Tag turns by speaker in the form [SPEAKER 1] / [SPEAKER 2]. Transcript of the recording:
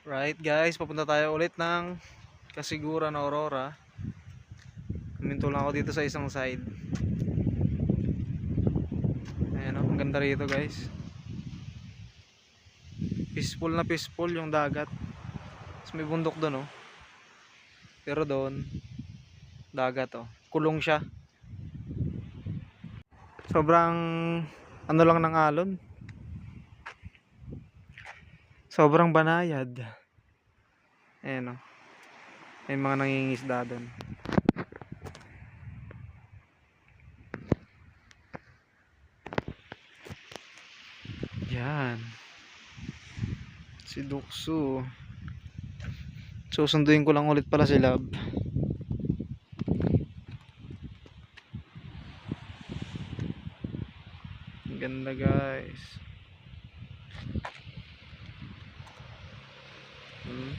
[SPEAKER 1] Right guys, papunta tayo ulit ng Kasiguran Aurora. Huminto lang ako dito sa isang side. Ayan o, ang ganda rito guys. Peaceful na peaceful yung dagat. Tapos may bundok doon oh. Pero doon, dagat oh. Kulong siya. Sobrang ano lang ng alon. Sobrang banayad. Ayan o. May mga nangingisda doon. Yan. Si Duksu. Susunduin ko lang ulit pala si Lab. Ganda guys. Mm-hmm.